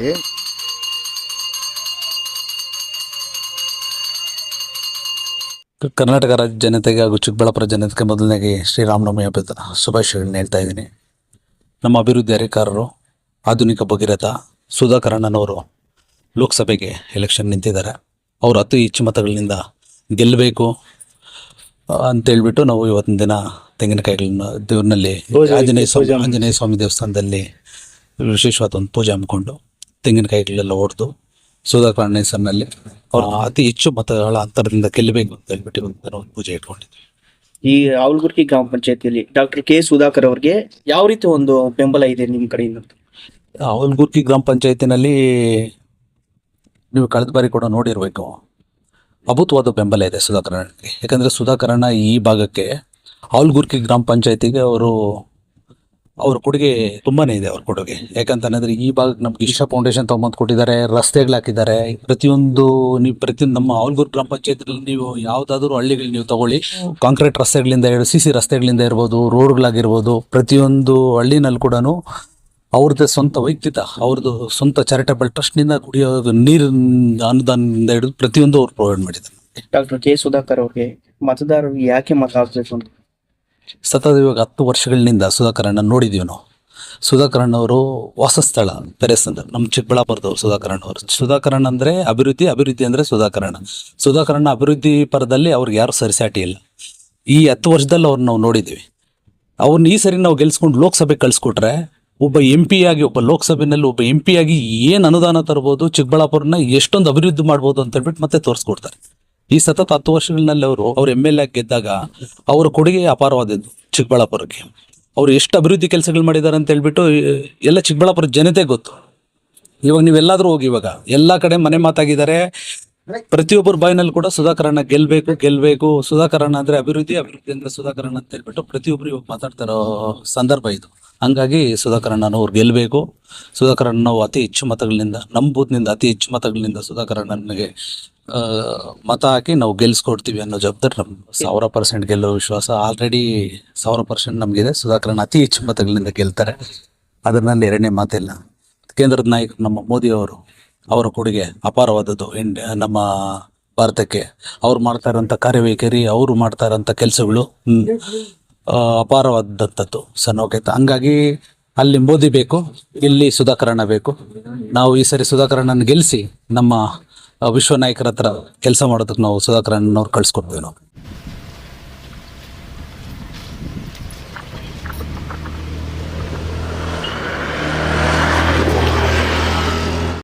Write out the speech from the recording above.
ಏ- ಕರ್ನಾಟಕ ರಾಜ್ಯ ಜನತೆಗೆ ಹಾಗೂ ಚಿಕ್ಕಬಳ್ಳಾಪುರ ಜನತೆಗೆ ಮೊದಲನೇಗೆ ಶ್ರೀರಾಮನವಮಿ ಹಬ್ಬದ ಶುಭಾಶಯಗಳನ್ನ ಹೇಳ್ತಾ ಇದ್ದೀನಿ. ನಮ್ಮ ಅಭಿವೃದ್ಧಿ ಅಧಿಕಾರರು ಆಧುನಿಕ ಭಗೀರಥ ಸುಧಾಕರಣ್ಣನವರು ಲೋಕಸಭೆಗೆ ಎಲೆಕ್ಷನ್ ನಿಂತಿದ್ದಾರೆ. ಅವರು ಅತಿ ಹೆಚ್ಚು ಮತಗಳಿಂದ ಗೆಲ್ಲಬೇಕು ಅಂತೇಳ್ಬಿಟ್ಟು ನಾವು ಇವತ್ತಿನ ದಿನ ತೆಂಗಿನಕಾಯಿಗಳನ್ನ ದೇವ್ರನಲ್ಲಿ ಆಂಜನೇಯ ಸ್ವಾಮಿ ಆಂಜನೇಯ ಸ್ವಾಮಿ ದೇವಸ್ಥಾನದಲ್ಲಿ ವಿಶೇಷವಾದ ಒಂದು ಪೂಜೆ ಹಮ್ಮಿಕೊಂಡು ತೆಂಗಿನಕಾಯಿಗಳೆಲ್ಲ ಹೊಡೆದು ಸುಧಾಕರ್ ಹೆಸರಿನಲ್ಲಿ ಅವ್ರು ಅತಿ ಹೆಚ್ಚು ಮತಗಳ ಅಂತರದಿಂದ ಗೆಲ್ಲಬೇಕು ಅಂತ ಹೇಳ್ಬಿಟ್ಟು ಇವತ್ತು ಒಂದು ಪೂಜೆ ಇಟ್ಕೊಂಡಿದ್ವಿ ಈ ಆವಲ್ಗುರ್ಕಿ ಗ್ರಾಮ ಪಂಚಾಯತಿಯಲ್ಲಿ ಡಾಕ್ಟರ್ ಕೆ ಸುಧಾಕರ್ ಅವರಿಗೆ ಯಾವ ರೀತಿ ಒಂದು ಬೆಂಬಲ ಇದೆ ನಿಮ್ಮ ಕಡೆಯಿಂದ? ಅವಲ್ಗುರ್ಕಿ ಗ್ರಾಮ ಪಂಚಾಯತಿನಲ್ಲಿ ನೀವು ಕಳೆದ ಬಾರಿ ಕೂಡ ನೋಡಿರಬೇಕು ಅಭೂತವಾದ ಬೆಂಬಲ ಇದೆ ಸುಧಾಕರಣ್ಣಗೆ ಯಾಕಂದ್ರೆ ಸುಧಾಕರಣ್ಣ ಈ ಭಾಗಕ್ಕೆ ಅವಲ್ಗುರ್ಕಿ ಗ್ರಾಮ ಪಂಚಾಯತಿಗೆ ಅವರು ಅವ್ರ ಕೊಡುಗೆ ತುಂಬಾನೇ ಇದೆ ಅವ್ರ ಕೊಡುಗೆ. ಯಾಕಂತಂದ್ರೆ ಈ ಭಾಗಕ್ಕೆ ನಮ್ಗೆ ಇಷ್ಟ ಫೌಂಡೇಶನ್ ತಗೊಂಬಂದು ಕೊಟ್ಟಿದ್ದಾರೆ, ರಸ್ತೆಗಳು ಹಾಕಿದ್ದಾರೆ. ಪ್ರತಿಯೊಂದು ನೀವು ಪ್ರತಿಯೊಂದು ನಮ್ಮ ಆಲ್ಗೂರ್ ಗ್ರಾಮ ಪಂಚಾಯತ್ ನೀವು ಯಾವ್ದಾದ್ರು ಹಳ್ಳಿಗಳು ನೀವು ತಗೊಳ್ಳಿ. ಕಾಂಕ್ರೀಟ್ ರಸ್ತೆಗಳಿಂದ ಸಿ ಸಿ ರಸ್ತೆಗಳಿಂದ ಇರ್ಬೋದು, ರೋಡ್ಗಳಾಗಿರ್ಬೋದು, ಪ್ರತಿಯೊಂದು ಹಳ್ಳಿನಲ್ಲಿ ಕೂಡ ಅವ್ರದ್ದೇ ಸ್ವಂತ ವೈಯಕ್ತಿಕ, ಅವ್ರದ್ದು ಸ್ವಂತ ಚಾರಿಟಬಲ್ ಟ್ರಸ್ಟ್ನಿಂದ ಕುಡಿಯೋ ನೀರು ಅನುದಾನದಿಂದ ಹಿಡಿದು ಪ್ರತಿಯೊಂದು ಅವ್ರು ಪ್ರೊವೈಡ್ ಮಾಡಿದ್ದಾರೆ. ಡಾಕ್ಟರ್ ಕೆ ಸುಧಾಕರ್ ಅವ್ರಿಗೆ ಮತದಾರರು ಯಾಕೆ ಮತ ಹಾಕ್ಬೇಕು ಅಂತ? ಸತತ ಇವಾಗ ಹತ್ತು ವರ್ಷಗಳಿಂದ ಸುಧಾಕರಣ್ಣ ನೋಡಿದ್ದೀವಿ ನಾವು. ಸುಧಾಕರಣ್ಣ ಅವರು ವಾಸಸ್ಥಳ ಪೆರೆಸ್ ಅಂದ್ರೆ ನಮ್ಮ ಚಿಕ್ಕಬಳ್ಳಾಪುರದವರು ಸುಧಾಕರಣ್ಣ ಅವರು. ಸುಧಾಕರಣ್ಣ ಅಂದರೆ ಅಭಿವೃದ್ಧಿ ಅಭಿವೃದ್ಧಿ ಅಂದರೆ ಸುಧಾಕರಣ್ಣ ಸುಧಾಕರಣ್ಣ ಅಭಿವೃದ್ಧಿ ಪರದಲ್ಲಿ ಅವ್ರಿಗೆ ಯಾರು ಸರಿಸಾಟಿ ಇಲ್ಲ. ಈ ಹತ್ತು ವರ್ಷದಲ್ಲಿ ಅವ್ರನ್ನ ನಾವು ನೋಡಿದ್ದೀವಿ ಅವ್ರನ್ನ ಈ ಸರಿ ನಾವು ಗೆಲ್ಸ್ಕೊಂಡು ಲೋಕಸಭೆ ಕಳಿಸ್ಕೊಟ್ರೆ ಒಬ್ಬ ಎಂ ಪಿ ಆಗಿ, ಒಬ್ಬ ಲೋಕಸಭೆನಲ್ಲಿ ಒಬ್ಬ ಎಂ ಪಿ ಆಗಿ ಏನು ಅನುದಾನ ತರ್ಬೋದು, ಚಿಕ್ಕಬಳ್ಳಾಪುರನ ಎಷ್ಟೊಂದು ಅಭಿವೃದ್ಧಿ ಮಾಡ್ಬೋದು ಅಂತ ಹೇಳ್ಬಿಟ್ಟು ಮತ್ತೆ ತೋರಿಸ್ಕೊಡ್ತಾರೆ. ಈ ಸತತ ಹತ್ತು ವರ್ಷಗಳಲ್ಲಿ ಅವರು, ಅವ್ರು ಎಂ ಎಲ್ ಎ ಗೆದ್ದಾಗ ಅವರ ಕೊಡುಗೆ ಅಪಾರವಾದದ್ದು ಚಿಕ್ಕಬಳ್ಳಾಪುರಕ್ಕೆ. ಅವ್ರು ಎಷ್ಟು ಅಭಿವೃದ್ಧಿ ಕೆಲಸಗಳು ಮಾಡಿದ್ದಾರೆ ಅಂತ ಹೇಳ್ಬಿಟ್ಟು ಎಲ್ಲ ಚಿಕ್ಕಬಳ್ಳಾಪುರ ಜನತೆ ಗೊತ್ತು. ಇವಾಗ ನೀವೆಲ್ಲಾದರೂ ಹೋಗಿ ಇವಾಗ ಎಲ್ಲ ಕಡೆ ಮನೆ ಮಾತಾಗಿದ್ದಾರೆ. ಪ್ರತಿಯೊಬ್ಬರ ಬಾಯಿನಲ್ಲಿ ಕೂಡ ಸುಧಾಕರಣ ಗೆಲ್ಬೇಕು ಗೆಲ್ಬೇಕು. ಸುಧಾಕರಣ ಅಂದ್ರೆ ಅಭಿವೃದ್ಧಿ ಅಭಿವೃದ್ಧಿ ಅಂದರೆ ಸುಧಾಕರಣ ಅಂತ ಹೇಳ್ಬಿಟ್ಟು ಪ್ರತಿಯೊಬ್ಬರು ಇವಾಗ ಮಾತಾಡ್ತಾರೋ ಸಂದರ್ಭ ಇದು. ಹಂಗಾಗಿ ಸುಧಾಕರಣ್ಣನವ್ರು ಗೆಲ್ಬೇಕು. ಸುಧಾಕರಣ್ಣ ನಾವು ಅತಿ ಹೆಚ್ಚು ಮತಗಳಿಂದ ನಮ್ಮ ಬೂತ್ನಿಂದ ಅತಿ ಹೆಚ್ಚು ಮತಗಳಿಂದ ಸುಧಾಕರಣ್ಣನಿಗೆ ಮತ ಹಾಕಿ ನಾವು ಗೆಲ್ಸ್ಕೊಡ್ತೀವಿ ಅನ್ನೋ ಜವಾಬ್ದಾರಿ ನಮ್ಮ ಸಾವಿರ ಪರ್ಸೆಂಟ್ ಗೆಲ್ಲೋ ವಿಶ್ವಾಸ. ಆಲ್ರೆಡಿ ಸಾವಿರ ಪರ್ಸೆಂಟ್ ನಮಗಿದೆ. ಸುಧಾಕರನ್ ಅತಿ ಹೆಚ್ಚು ಮತಗಳಿಂದ ಗೆಲ್ತಾರೆ. ಅದರಲ್ಲಿ ಎರಡನೇ ಮಾತಿಲ್ಲ. ಕೇಂದ್ರದ ನಾಯಕ ನಮ್ಮ ಮೋದಿ ಅವರು ಅವರ ಕೊಡುಗೆ ಅಪಾರವಾದದ್ದು. ಇಂಡಿಯಾ ನಮ್ಮ ಭಾರತಕ್ಕೆ ಅವ್ರು ಮಾಡ್ತಾ ಇರೋಂಥ ಕಾರ್ಯವೈಖರಿ ಅವರು ಮಾಡ್ತಾ ಇರೋಂಥ ಕೆಲಸಗಳು ಅಪಾರವಾದಂಥದ್ದು. ಸಣ್ಣ ಓಕೆ ಹಂಗಾಗಿ ಅಲ್ಲಿ ಮೋದಿ ಬೇಕು ಇಲ್ಲಿ ಸುಧಾಕರಣ ಬೇಕು. ನಾವು ಈ ಸರಿ ಸುಧಾಕರಣನ ಗೆಲ್ಲಿಸಿ ನಮ್ಮ ವಿಶ್ವ ನಾಯಕರ ಹತ್ರ ಕೆಲಸ ಮಾಡೋದಕ್ಕೆ ನಾವು ಸುಧಾಕರಣ್ಣನವ್ರು ಕಳ್ಸಿಕೊಡ್ತೇವೆ ನಾವು.